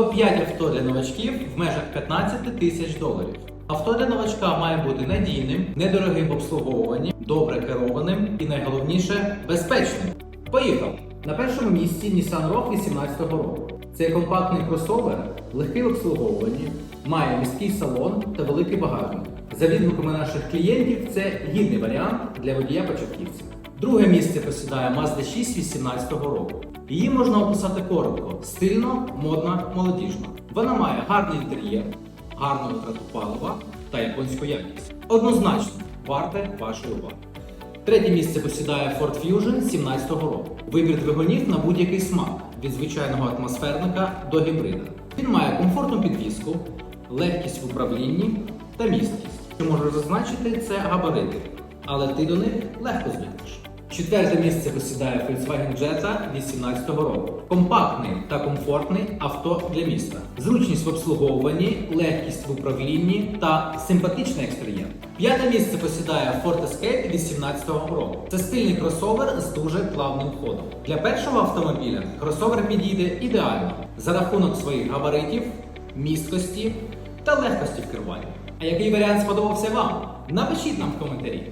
Топ-5 авто для новачків в межах 15 тисяч доларів. Авто для новачка має бути надійним, недорогим в обслуговуванні, добре керованим і найголовніше безпечним. Поїхав! На першому місці Nissan Rogue 18 року. Це компактний кросовер, легкий в обслуговуванні, має міський салон та великий багажник. За відгуками наших клієнтів, це гідний варіант для водія початківця. Друге місце посідає Mazda 6 18 року. Її можна описати коротко: стильно, модна, молодіжна. Вона має гарний інтер'єр, гарну витрату палива та японську якість. Однозначно, варте вашої уваги. Третє місце посідає Ford Fusion 17 року. Вибір двигунів на будь-який смак від звичайного атмосферника до гібрида. Він має комфортну підвіску, легкість в управлінні та місткість. Що можу зазначити, це габарити, але ти до них легко звикнеш. Четверте місце посідає Volkswagen Jetta 18 року. Компактний та комфортний авто для міста. Зручність в обслуговуванні, легкість в управлінні та симпатичний екстер'єр. П'яте місце посідає Ford Escape 18 року. Це стильний кросовер з дуже плавним ходом. Для першого автомобіля кросовер підійде ідеально за рахунок своїх габаритів, місткості та легкості в керуванні. А який варіант сподобався вам? Напишіть нам в коментарі.